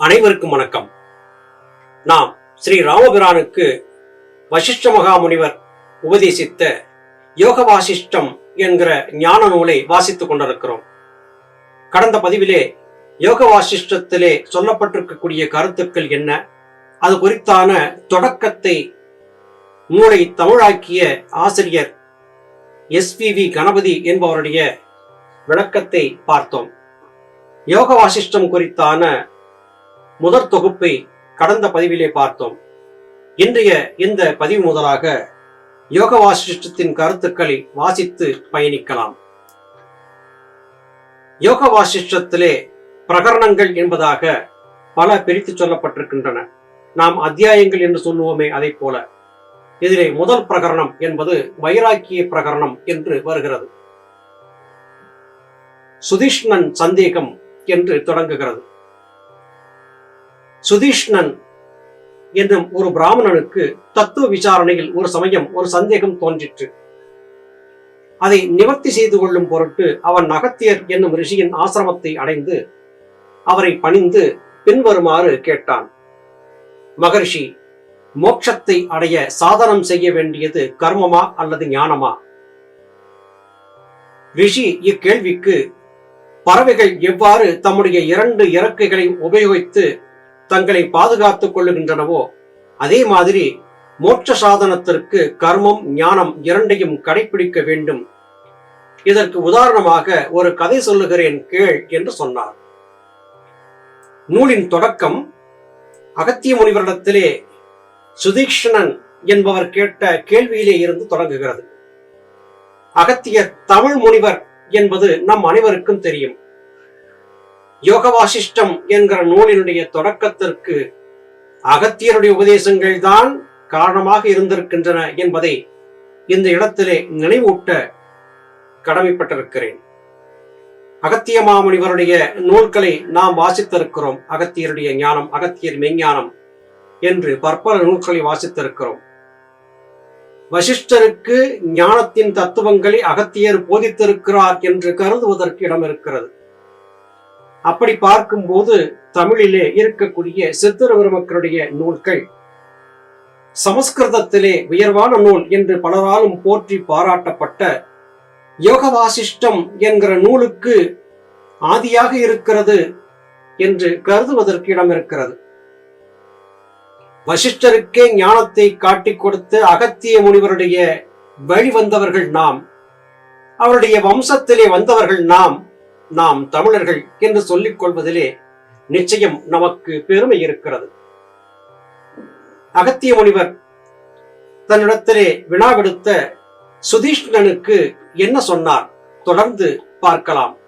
அனைவருக்கும் வணக்கம். நாம் ஸ்ரீ ராமபிரானுக்கு வசிஷ்ட மகாமுனிவர் உபதேசித்த யோக வாசிஷ்டம் என்கிற ஞான நூலை வாசித்துக் கொண்டிருக்கிறோம். கடந்த பதிவிலே யோக வாசிஷ்டத்திலே சொல்லப்பட்டிருக்கக்கூடிய கருத்துக்கள் என்ன? அது குறித்தான தொடக்கத்தை நூலை தமிழாக்கிய ஆசிரியர் எஸ்பிவி கணபதி என்பவருடைய விளக்கத்தை பார்த்தோம். யோக வாசிஷ்டம் குறித்தான முதற் தொகுப்பை கடந்த பதிவிலே பார்த்தோம். இன்றைய இந்த பதிவு முதலாக யோக வாசிஷ்டத்தின் கருத்துக்களை வாசித்து பயணிக்கலாம். யோக வாசிஷ்டத்திலே பிரகரணங்கள் என்பதாக பல பிரித்து சொல்லப்பட்டிருக்கின்றன. நாம் அத்தியாயங்கள் என்று சொல்லுவோமே அதை போல. இதிலே முதல் பிரகரணம் என்பது வைராக்கிய பிரகரணம் என்று வருகிறது. சுதிஷ்ணன் சந்தேகம் என்று தொடங்குகிறது. சுதீஷ்ணன் என்னும் ஒரு பிராமணனுக்கு தத்துவ விசாரணையில் ஒரு சமயம் ஒரு சந்தேகம் தோன்றிற்று. அதை நிவர்த்தி செய்து கொள்ளும் பொருட்டு அவன் அகத்தியர் என்னும் ரிஷியின் ஆசிரமத்தை அடைந்து அவரை பணிந்து பின்வருமாறு கேட்டான். மகர்ஷி மோட்சத்தை அடைய சாதனம் செய்ய வேண்டியது கர்மமா அல்லது ஞானமா? ரிஷி இக்கேள்விக்கு பறவைகள் எவ்வாறு தம்முடைய இரண்டு இறக்கைகளை உபயோகித்து தங்களை பாதுகாத்துக் கொள்ளுகின்றனவோ? அதே மாதிரி மோட்ச சாதனத்திற்கு கர்மம் ஞானம் இரண்டையும் கடைபிடிக்க வேண்டும். இதற்கு உதாரணமாக ஒரு கதை சொல்லுகிறேன் கேள் என்று சொன்னார். நூலின் தொடக்கம் அகத்திய முனிவரிடத்திலே சுதீக்ஷணன் என்பவர் கேட்ட கேள்வியிலே இருந்து தொடங்குகிறது. அகத்திய தமிழ் முனிவர் என்பது நம் அனைவருக்கும் தெரியும். யோக வாசிஷ்டம் என்கிற நூலினுடைய தொடக்கத்திற்கு அகத்தியருடைய உபதேசங்கள் தான் காரணமாக இருந்திருக்கின்றன என்பதை இந்த இடத்திலே நினைவூட்ட கடமைப்பட்டிருக்கிறேன். அகத்திய மாமுனிவருடைய நூல்களை நாம் வாசித்திருக்கிறோம். அகத்தியருடைய ஞானம் அகத்தியர் மெஞ்ஞானம் என்று பற்பல நூல்களை வாசித்திருக்கிறோம். வசிஷ்டருக்கு ஞானத்தின் தத்துவங்களை அகத்தியர் போதித்திருக்கிறார் என்று கருதுவதற்கு இடம் இருக்கிறது அப்படி பார்க்கும்போது தமிழிலே இருக்கக்கூடிய சித்தரவருமக்களுடைய நூல்கள். சமஸ்கிருதத்திலே உயர்வான நூல் என்று பலராலும் போற்றி பாராட்டப்பட்ட யோக வாசிஷ்டம் என்கிற நூலுக்கு ஆதியாக இருக்கிறது என்று கருதுவதற்கு இடம் இருக்கிறது வசிஷ்டருக்கே ஞானத்தை காட்டிக் கொடுத்து அகத்திய முனிவருடைய வழி வந்தவர்கள் நாம். அவருடைய வம்சத்திலே வந்தவர்கள் நாம். நாம் தமிழர்கள் என்று சொல்லிக் கொள்வதிலே நிச்சயம் நமக்கு பெருமை இருக்கிறது. அகத்திய முனிவர் தன்னிடத்திலே வினா விடுத்த சுதீஷ்ணனுக்கு என்ன சொன்னார்? தொடர்ந்து பார்க்கலாம்.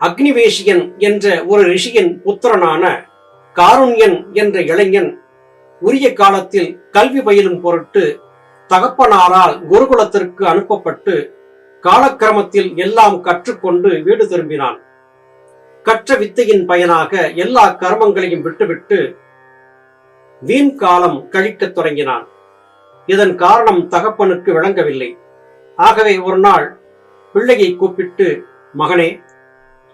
அக்னிவேஷியன் என்ற ஒரு ரிஷியின் புத்திரனான காருண்யன் என்ற இளைஞன் உரிய காலத்தில் கல்வி பயிலும் பொருட்டு தகப்பனாரால் குருகுலத்திற்கு அனுப்பப்பட்டு காலக்கிரமத்தில் எல்லாம் கற்றுக்கொண்டு வீடு திரும்பினான். கற்ற வித்தையின் பயனாக எல்லா கர்மங்களையும் விட்டுவிட்டு வீண் காலம் கழிக்கத் தொடங்கினான். இதன் காரணம் தகப்பனுக்கு விளங்கவில்லை. ஆகவே ஒரு நாள் பிள்ளையை கூப்பிட்டு மகனே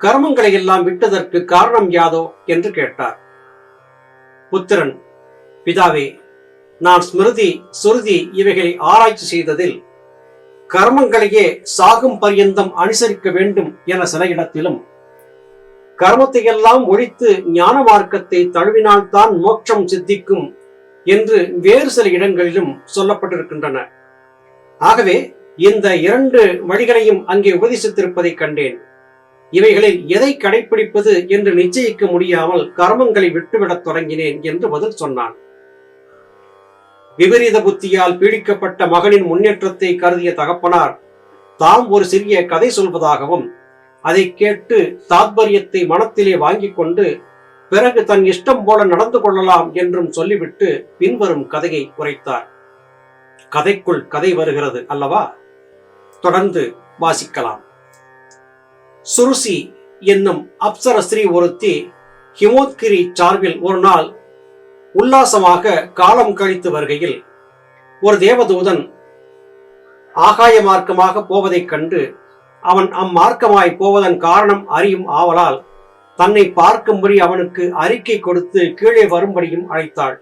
கர்மங்களை எல்லாம் விட்டதற்கு காரணம் யாதோ? என்று கேட்டார். புத்திரன் பிதாவே நான் ஸ்மிருதி சுருதி இவைகளை ஆராய்ச்சி செய்ததில் கர்மங்களையே சாகும் பரியந்தம் அனுசரிக்க வேண்டும் என சில இடத்திலும் கர்மத்தை எல்லாம் ஒழித்து ஞான மார்க்கத்தை தழுவினால்தான் மோட்சம் சித்திக்கும் என்று வேறு சில இடங்களிலும் சொல்லப்பட்டிருக்கின்றன. ஆகவே இந்த இரண்டு வழிகளையும் அங்கே உபதேசித்திருப்பதை கண்டேன். இவைகளில் எதை கடைபிடிப்பது என்று நிச்சயிக்க முடியாமல் கர்மங்களை விட்டுவிடத் தொடங்கினேன் என்று பதில் சொன்னான். விபரீத புத்தியால் பீடிக்கப்பட்ட மகனின் முன்னேற்றத்தை கருதிய தகப்பனார் தாம் ஒரு சிறிய கதை சொல்வதாகவும் அதை கேட்டு தாத்பரியத்தை மனத்திலே வாங்கிக் கொண்டு பிறகு தன் இஷ்டம் போல நடந்து கொள்ளலாம் என்றும் சொல்லிவிட்டு பின்வரும் கதையை உரைத்தார். கதைக்குள் கதை வருகிறது அல்லவா? தொடர்ந்து வாசிக்கலாம். சுருசி என்னும் அப்சர ஸ்ரீ ஒருத்தி ஹிமோத்கிரி சார்பில் ஒரு நாள் உல்லாசமாக காலம் கழித்து வருகையில் ஒரு தேவதூதன் ஆகாய மார்க்கமாக போவதைக் கண்டு அவன் அம்மார்க்கமாய் போவதன் காரணம் அறியும் ஆவலால் தன்னை பார்க்கும்படி அவனுக்கு அறிக்கை கொடுத்து கீழே வரும்படியும் அழைத்தாள்.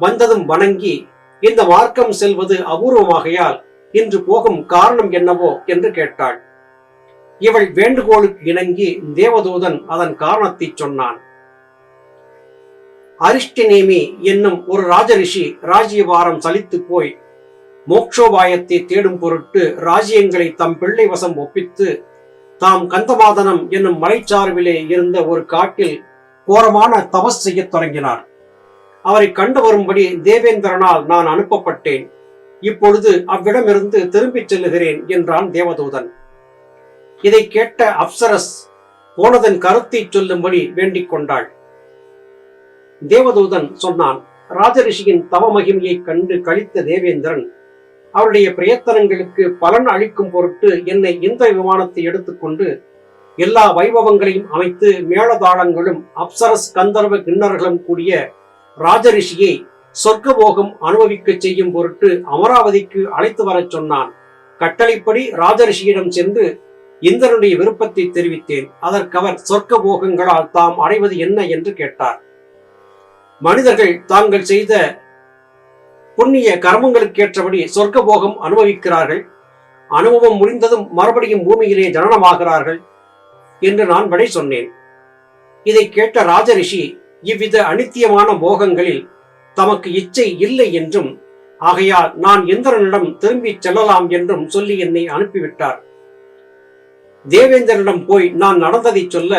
வந்ததும் வணங்கி இந்த மார்க்கம் செல்வது அபூர்வமாகையால் இன்று போகும் காரணம் என்னவோ? என்று கேட்டாள். இவள் வேண்டுகோளுக்கு இணங்கி தேவதூதன் அதன் காரணத்தை சொன்னான். அரிஷ்டினேமி என்னும் ஒரு ராஜரிஷி ராஜ்யபாரம் சலித்து போய் மோக்ஷோபாயத்தை தேடும் பொருட்டு ராஜ்யங்களை தம் பிள்ளை வசம் ஒப்பித்து தாம் கந்தமாதனம் என்னும் மலைச்சார்பிலே இருந்த ஒரு காட்டில் கோரமான தபஸ் செய்யத் தொடங்கினார். அவரை கண்டு வரும்படி தேவேந்திரனால் நான் அனுப்பப்பட்டேன். இப்பொழுது அவ்விடமிருந்து திரும்பிச் செல்லுகிறேன் என்றான் தேவதூதன். இதை கேட்ட அப்சரஸ் போனதன் கருத்தை சொல்லும்படி வேண்டிக் கொண்டாள். தேவதூதன் சொன்னான் ராஜரிஷியின் தவ மகிமையை கண்டு கழித்த தேவேந்திரன் அவருடைய பிரயத்தனங்களுக்கு பலன் அளிக்கும் பொருட்டு என்னை இந்த விமானத்தை எடுத்துக்கொண்டு எல்லா வைபவங்களையும் அமைத்து மேளதாளங்களும் அப்சரஸ் கந்தர்வ கிண்ணர்களும் கூடிய ராஜரிஷியை சொர்க்கபோகம் அனுபவிக்க செய்யும் பொருட்டு அமராவதிக்கு அழைத்து வரச் சொன்னான். கட்டளைப்படி ராஜரிஷியிடம் சென்று இந்திரனுடைய விருப்பத்தை தெரிவித்தேன். அதற்கவர் சொர்க்க போகங்களால் தாம் அடைவது என்ன என்று கேட்டார். மனிதர்கள் தாங்கள் செய்த புண்ணிய கர்மங்களுக்கேற்றபடி சொர்க்க போகம் அனுபவிக்கிறார்கள். அனுபவம் முடிந்ததும் மறுபடியும் பூமியிலே ஜனனமாகிறார்கள் என்று நான் விடை சொன்னேன். இதை கேட்ட ராஜரிஷி இவ்வித அனித்தியமான போகங்களில் தமக்கு இச்சை இல்லை என்றும் ஆகையால் நான் இந்திரனிடம் திரும்பிச் செல்லலாம் என்றும் சொல்லி என்னை அனுப்பிவிட்டார். தேவேந்திரனிடம் போய் நான் நடந்ததை சொல்ல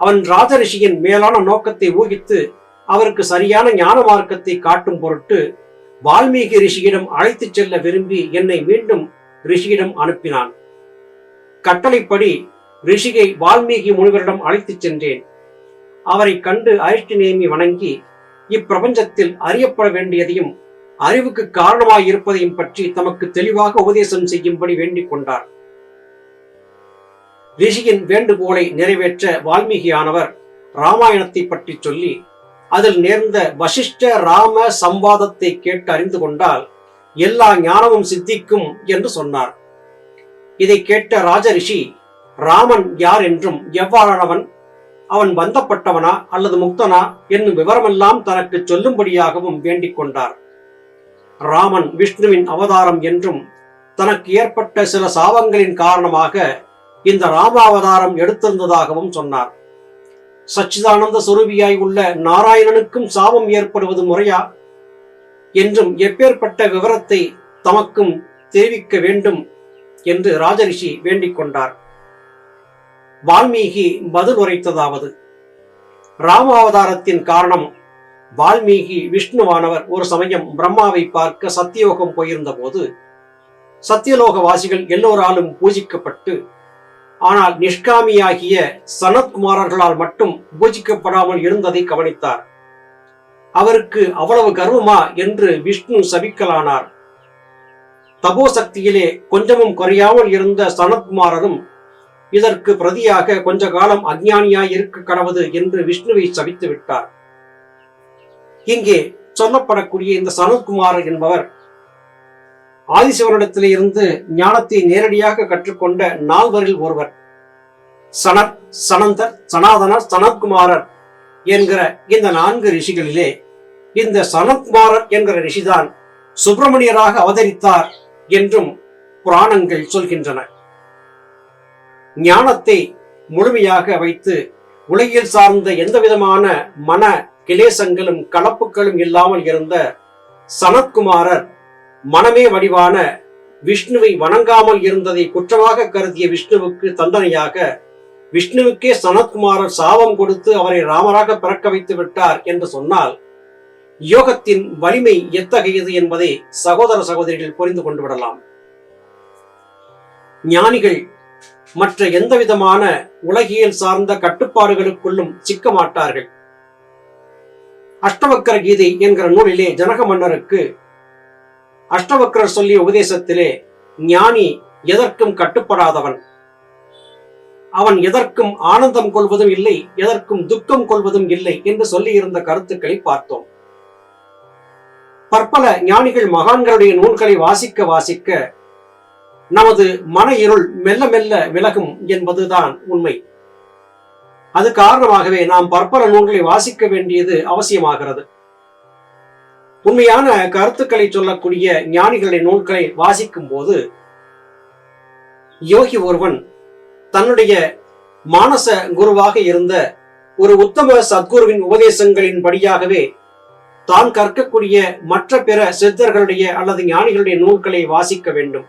அவன் ராஜரிஷியின் மேலான நோக்கத்தை ஊகித்து அவருக்கு சரியான ஞான மார்க்கத்தை காட்டும் பொருட்டு வால்மீகி ரிஷியிடம் அழைத்துச் செல்ல விரும்பி என்னை மீண்டும் ரிஷியிடம் அனுப்பினான். கட்டளைப்படி ரிஷியை வால்மீகி முனிவரிடம் அழைத்துச் சென்றேன். அவரை கண்டு அரிஷ்டி நேமி வணங்கி இப்பிரபஞ்சத்தில் அறியப்பட வேண்டியதையும் அறிவுக்கு காரணமாய் இருப்பதையும் பற்றி தமக்கு தெளிவாக உபதேசம் செய்யும்படி வேண்டிக் கொண்டார். ரிஷியின் வேண்டுகோளை நிறைவேற்ற வால்மீகியானவர் ராமாயணத்தை பற்றி சொல்லி அதில் நேர்ந்த வசிஷ்ட ராம சம்வாதத்தை கேட்டு அறிந்து கொண்டால் எல்லா ஞானமும் சித்திக்கும் என்று சொன்னார். இதை கேட்ட ராஜரிஷி ராமன் யார் என்றும் எவ்வாறானவன்? அவன் பந்தப்பட்டவனா அல்லது முக்தனா? என்னும் விவரமெல்லாம் தனக்கு சொல்லும்படியாகவும் வேண்டிக் கொண்டார். ராமன் விஷ்ணுவின் அவதாரம் என்றும் தனக்கு ஏற்பட்ட சில சாபங்களின் காரணமாக இந்த ராமாவதாரம் எடுத்திருந்ததாகவும் சொன்னார். சச்சிதானந்த சுரூபியாய் உள்ள நாராயணனுக்கும் சாபம் ஏற்படுவது முறையா என்றும் எப்பேற்பட்ட விவரத்தை தமக்கும் தெரிவிக்க வேண்டும் என்று ராஜரிஷி வேண்டிக் கொண்டார். வால்மீகி பதில் உரைத்ததாவது. ராமாவதாரத்தின் காரணம் வால்மீகி விஷ்ணுவானவர் ஒரு சமயம் பிரம்மாவை பார்க்க சத்தியோகம் போயிருந்த போது சத்தியலோக வாசிகள் எல்லோராலும் பூஜிக்கப்பட்டு ஆனால் நிஷ்காமியாகிய சனத்குமாரர்களால் மட்டும் பூஜிக்கப்படாமல் இருந்ததை கவனித்தார். அவருக்கு அவ்வளவு கர்வமா என்று விஷ்ணு சபிக்கலானார். தபோ சக்தியிலே கொஞ்சமும் குறையாமல் இருந்த சனத்குமாரரும் இதற்கு பிரதியாக கொஞ்ச காலம் அஜ்ஞானியாய் இருக்க கடவுது என்று விஷ்ணுவை சபித்து விட்டார் இங்கே சொல்லப்படக்கூடிய இந்த சனத்குமாரர் என்பவர் ஆதிசிவனிடத்தில் இருந்து ஞானத்தை நேரடியாக கற்றுக்கொண்ட நால்வரில் ஒருவர். சனத் சனந்தர் சனாதனர் சனத்குமாரர் என்கிற இந்த நான்கு ரிஷிகளிலே இந்த சனத்குமாரர் என்கிற ரிஷிதான் சுப்பிரமணியராக அவதரித்தார் என்றும் புராணங்கள் சொல்கின்றன. ஞானத்தை முழுமையாக வைத்து உலகில் சார்ந்த எந்த விதமான மன கிளேசங்களும் கலப்புகளும் இல்லாமல் இருந்த சனத்குமாரர் மனமே வடிவான விஷ்ணுவை வணங்காமல் இருந்ததை குற்றமாக கருதிய விஷ்ணுவுக்கு தண்டனையாக விஷ்ணுவுக்கே சனத்குமாரர் சாபம் கொடுத்து அவரை ராமராக பிறக்க வைத்து விட்டார் என்று சொன்னால் யோகத்தின் வலிமை எத்தகையது என்பதை சகோதர சகோதரிகள் புரிந்து கொண்டு விடலாம். ஞானிகள் மற்ற எந்த விதமான உலகியல் சார்ந்த கட்டுப்பாடுகளுக்குள்ளும் சிக்க மாட்டார்கள் அஷ்டவக்கர கீதை என்கிற நூலிலே ஜனக மன்னருக்கு அஷ்டவக்ரர் சொல்லிய உபதேசத்திலே ஞானி எதற்கும் கட்டுப்படாதவன். அவன் எதற்கும் ஆனந்தம் கொள்வதும் இல்லை எதற்கும் துக்கம் கொள்வதும் இல்லை என்று சொல்லியிருந்த கருத்துக்களை பார்த்தோம். பற்பல ஞானிகள் மகான்களுடைய நூல்களை வாசிக்க வாசிக்க நமது மன இருள் மெல்ல மெல்ல விலகும் என்பதுதான் உண்மை. அது காரணமாகவே நாம் பற்பல நூல்களை வாசிக்க வேண்டியது அவசியமாகிறது. உண்மையான கருத்துக்களை சொல்லக்கூடிய ஞானிகளின் நூல்களை வாசிக்கும் போது யோகி ஒருவன் தன்னுடைய மானச குருவாக இருந்த ஒரு உத்தம சத்குருவின் உபதேசங்களின் படியாகவே தான் கற்கக்கூடிய மற்ற பிற சித்தர்களுடைய அல்லது ஞானிகளுடைய நூல்களை வாசிக்க வேண்டும்.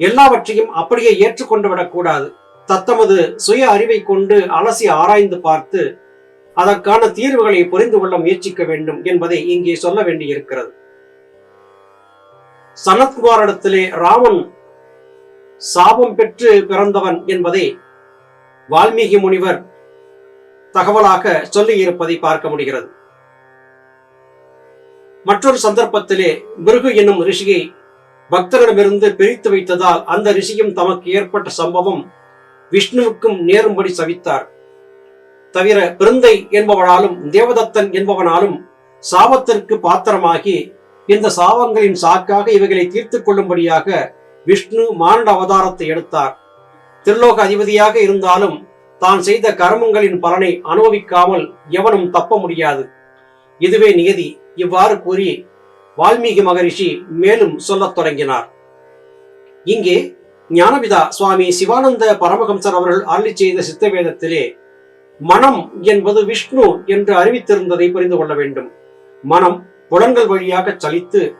எல்லாவற்றையும் அப்படியே ஏற்றுக்கொண்டு விடக்கூடாது. தத்தமது சுய அறிவை கொண்டு அலசி ஆராய்ந்து பார்த்து அதற்கான தீர்வுகளை புரிந்து கொள்ள முயற்சிக்க வேண்டும் என்பதை இங்கே சொல்ல வேண்டியிருக்கிறது. சனத்குமாரிடத்திலே ராமன் சாபம் பெற்று பிறந்தவன் என்பதை வால்மீகி முனிவர் தகவலாக சொல்லி இருப்பதை பார்க்க முடிகிறது. மற்றொரு சந்தர்ப்பத்திலே மிருகு என்னும் ரிஷியை பக்தரிடமிருந்து பிரித்து வைத்ததால் அந்த ரிஷியும் தமக்கு ஏற்பட்ட சம்பவம் விஷ்ணுவுக்கும் நேரும்படி சவித்தார். தவிர பிருந்தை என்பவனாலும் தேவதத்தன் என்பவனாலும் சாபத்திற்கு பாத்திரமாகி இந்த சாபங்களின் சாக்காக இவைகளை தீர்த்து கொள்ளும்படியாக விஷ்ணு மானுட அவதாரத்தை எடுத்தார். திருலோக அதிபதியாக இருந்தாலும் தான் செய்த கர்மங்களின் பலனை அனுபவிக்காமல் எவனும் தப்ப முடியாது. இதுவே நியதி. இவ்வாறு கூறி வால்மீகி மகரிஷி மேலும் சொல்லத் தொடங்கினார். இங்கே ஞானபிதா சுவாமி சிவானந்த பரமஹம்சர் அவர்கள் அருளி செய்த சித்தவேதத்திலே மனம் என்பது விஷ்ணு என்று அறிவித்திருந்ததை புரிந்து கொள்ள வேண்டும். மனம் புலன்கள் வழியாக சலித்து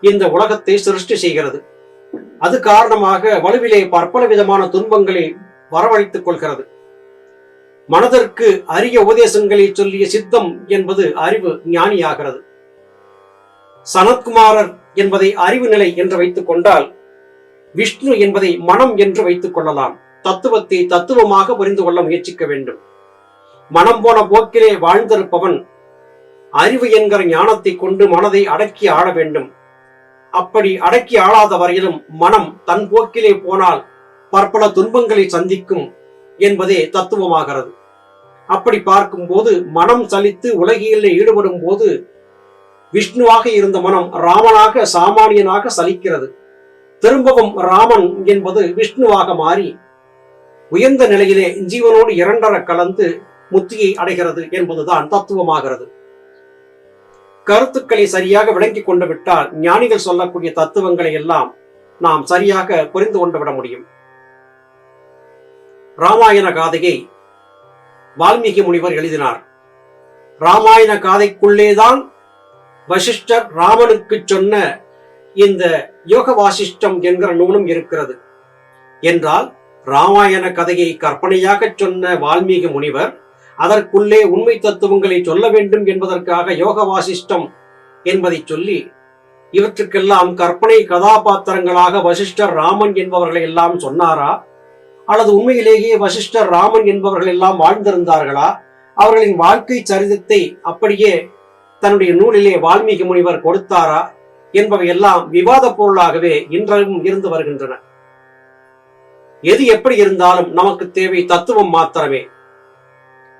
இந்த உலகத்தை சிருஷ்டி செய்கிறது. அது காரணமாக வலுவிலே பற்பல விதமான துன்பங்களை வரவழைத்துக் கொள்கிறது. மனதிற்கு அரிய உபதேசங்களை சொல்லிய சித்தம் என்பது அறிவு ஞானியாகிறது. சனத்குமாரர் என்பதை அறிவு நிலை என்று வைத்துக் கொண்டால் விஷ்ணு என்பதை மனம் என்று வைத்துக் கொள்ளலாம். தத்துவத்தை தத்துவமாக புரிந்து கொள்ள முயற்சிக்க வேண்டும். மனம் போன போக்கிலே வாழ்ந்திருப்பவன் அறிவு என்கிற ஞானத்தை கொண்டு மனதை அடக்கி ஆள வேண்டும். அப்படி அடக்கி ஆளாத வரையிலும் மனம் தன் போக்கிலே போனால் பற்பல துன்பங்களை சந்திக்கும் என்பதே தத்துவமாகிறது. அப்படி பார்க்கும்போது மனம் சலித்து உலகியலே ஈடுபடும் போது விஷ்ணுவாக இருந்த மனம் ராமனாக சாமானியனாக சலிக்கிறது. திரும்பவும் ராமன் என்பது விஷ்ணுவாக மாறி உயர்ந்த நிலையிலே ஜீவனோடு இரண்டர கலந்து முத்தியை அடைகிறது என்பதுதான் தத்துவமாகிறது. கருத்துக்களை சரியாக விளங்கி கொண்டு விட்டால் ஞானிகள் சொல்லக்கூடிய தத்துவங்களை எல்லாம் நாம் சரியாக புரிந்து கொண்டு விட முடியும். ராமாயண காதையை வால்மீகி முனிவர் எழுதினார். ராமாயண காதைக்குள்ளேதான் வசிஷ்டர் ராமனுக்கு சொன்ன இந்த யோக வாசிஷ்டம் என்கிற நூலும் இருக்கிறது. என்றால் ராமாயண கதையை கற்பனையாக சொன்ன வால்மீகி முனிவர் அதற்குள்ளே உண்மை தத்துவங்களை சொல்ல வேண்டும் என்பதற்காக யோக வாசிஷ்டம் என்பதை சொல்லி இவற்றுக்கெல்லாம் கற்பனை கதாபாத்திரங்களாக வசிஷ்டர் ராமன் என்பவர்களை எல்லாம் சொன்னாரா? அல்லது உண்மையிலேயே வசிஷ்டர் ராமன் என்பவர்கள் எல்லாம் வாழ்ந்திருந்தார்களா? அவர்களின் வாழ்க்கை சரிதத்தை அப்படியே தன்னுடைய நூலிலே வால்மீகி முனிவர் கொடுத்தாரா? என்பவை எல்லாம் விவாத பொருளாகவே இன்றும் இருந்து வருகின்றன. எது எப்படி இருந்தாலும் நமக்கு தேவை தத்துவம் மாத்திரமே.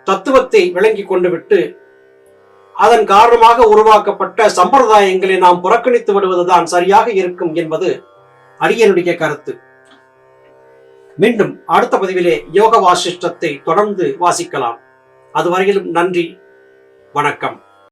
தத்துவத்தை விளங்கி கொண்டு விட்டு அதன் காரணமாக உருவாக்கப்பட்ட சம்பிரதாயங்களை நாம் புறக்கணித்து விடுவதுதான் சரியாக இருக்கும் என்பது அரியனுடைய கருத்து. மீண்டும் அடுத்த பதிவிலே யோக வாசிஷ்டத்தை தொடர்ந்து வாசிக்கலாம். அதுவரையிலும் நன்றி வணக்கம்.